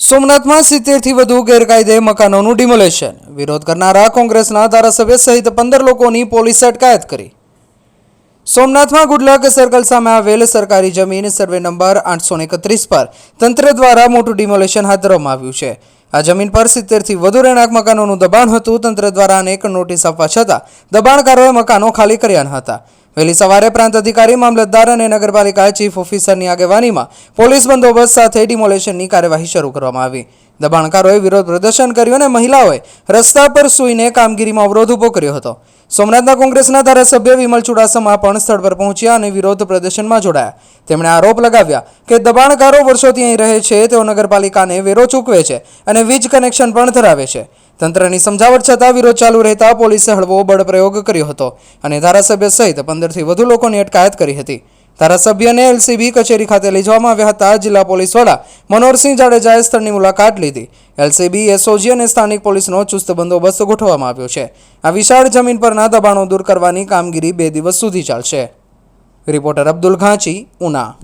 સોમનાથમાં સિત્તેરથી વધુ ગેરકાયદે મકાનોનું ડિમોલેશન. વિરોધ કરનારા કોંગ્રેસના ધારાસભ્ય સહિત પંદર લોકોની પોલીસે અટકાયત કરી. સોમનાથમાં ગુડલક સર્કલ સામે આવેલ સરકારી જમીન સર્વે નંબર આઠસો એકત્રીસ પર તંત્ર દ્વારા મોટું ડિમોલેશન હાથ ધરવામાં આવ્યું છે. આ જમીન પર સિત્તેરથી વધુ રહેણાંક મકાનોનું દબાણ હતું. તંત્ર દ્વારા અનેક નોટિસ આપવા છતાં દબાણકારોએ મકાનો ખાલી કર્યા ન હતા. વહેલી સવારે પ્રાંત અધિકારી, મામલતદાર અને નગરપાલિકા ચીફ ઓફિસરની આગેવાનીમાં પોલીસ બંદોબસ્ત સાથે ડિમોલેશનની કાર્યવાહી શરૂ કરવામાં આવી. દબાણકારોએ વિરોધ પ્રદર્શન કર્યું અને મહિલાઓએ રસ્તા પર સૂઈને કામગીરીમાં અવરોધ ઊભો કર્યો હતો. સોમનાથના કોંગ્રેસના ધારાસભ્ય વિમલ ચુડાસમા પણ સ્થળ પર પહોંચ્યા અને વિરોધ પ્રદર્શનમાં જોડાયા. તેમણે આરોપ લગાવ્યા કે દબાણકારો વર્ષોથી અહીં રહે છે, તેઓ નગરપાલિકાને વેરો ચૂકવે છે અને વીજ કનેક્શન પણ ધરાવે છે. તંત્રની સમજાવટ છતાં વિરોધ ચાલુ રહેતા પોલીસે હળવો બળપ્રયોગ કર્યો હતો અને ધારાસભ્ય સહિત પંદરથી વધુ લોકોની અટકાયત કરી હતી. ધારાસભ્યને એલસીબી કચેરી ખાતે લઈ જવામાં આવ્યા હતા. જિલ્લા પોલીસ વડા મનોહરસિંહ જાડેજાએ સ્થળની મુલાકાત લીધી. એલસીબી, એસઓજી અને સ્થાનિક પોલીસનો ચુસ્ત બંદોબસ્ત ગોઠવવામાં આવ્યો છે. આ વિશાળ જમીન પરના દબાણો દૂર કરવાની કામગીરી બે દિવસ સુધી ચાલશે. રિપોર્ટર અબ્દુલ ઘાંચી, ઉના.